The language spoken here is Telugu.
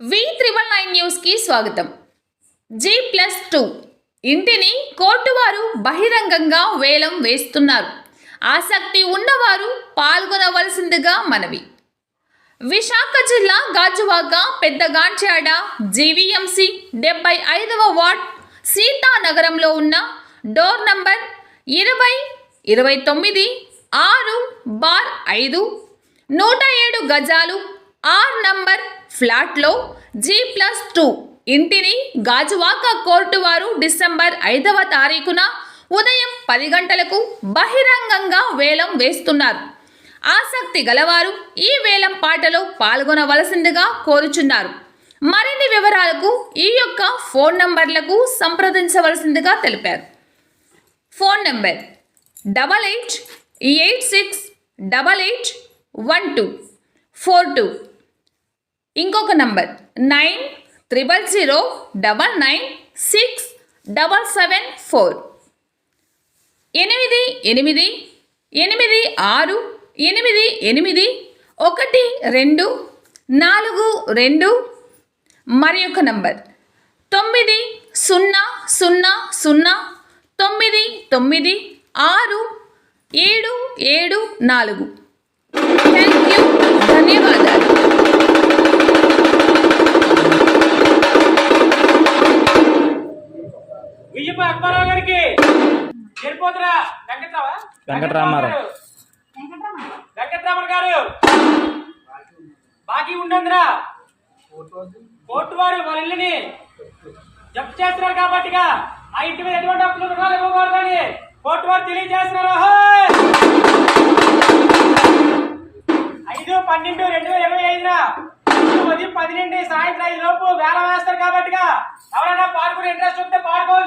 వి త్రిబుల్ నైన్ న్యూస్కి స్వాగతం. G plus two. ఇంటిని కోర్టు వారు బహిరంగంగా వేలం వేస్తున్నారు. ఆసక్తి ఉన్నవారు పాల్గొనవలసిందిగా మనవి. విశాఖ జిల్లా గాజువాక పెద్దగాంచాడ జీవీఎంసీ డెబ్బై ఐదవ వార్డ్ సీతానగరంలో ఉన్న డోర్ నంబర్ ఇరవై ఇరవై తొమ్మిది ఆరు బార్ ఐదు నూట ఏడు గజాలు ఆర్ నంబర్ ఫ్లాట్లో జీ ప్లస్ టూ ఇంటిని గాజువాక కోర్టు వారు డిసెంబర్ ఐదవ తారీఖున ఉదయం పది గంటలకు బహిరంగంగా వేలం వేస్తున్నారు. ఆసక్తి గలవారు ఈ వేలం పాటలో పాల్గొనవలసిందిగా కోరుచున్నారు. మరిన్ని వివరాలకు ఈ యొక్క ఫోన్ నంబర్లకు సంప్రదించవలసిందిగా తెలిపారు. Phone number double eight eight six double eight one two four two ఇంకొక number. Nine triple zero double nine six double seven four. ఎనిమిది ఎనిమిది ఎనిమిది ఆరు ఎనిమిది ఎనిమిది ఒకటి రెండు నాలుగు రెండు. మరి ఒక నంబర్. తొమ్మిది సున్నా సున్నా సున్నా తొమ్మిది తొమ్మిది ఆరు ఏడు ఏడు నాలుగు. థ్యాంక్ యూ అక్బరావు గారికి. వెళ్ళిపోతురా వెంకట్రావా? వెంకట్రామారావు. వెంకట్రామన్ గారు. బాకీ ఉండదురా. కోర్టు వారు వాళ్ళ ఇల్లుని జప్తు చేస్తున్నారు కాబట్టిగా ఆ ఇంటి మీద ఎటువంటి అప్పులు రుణాలు ఇవ్వకూడదని కోర్టు వారు తెలియజేస్తున్నారు! ఐదు పన్నెండు రెండు వేల ఇరవై ఐదున పది నుండి సాయంత్రం ఐదు లోపు వేల వేస్తారు కాబట్టిగా ఎవరైనా పాడుకునే ఇంట్రెస్ట్ ఉంటే పాడుకోవాల్సిందిగా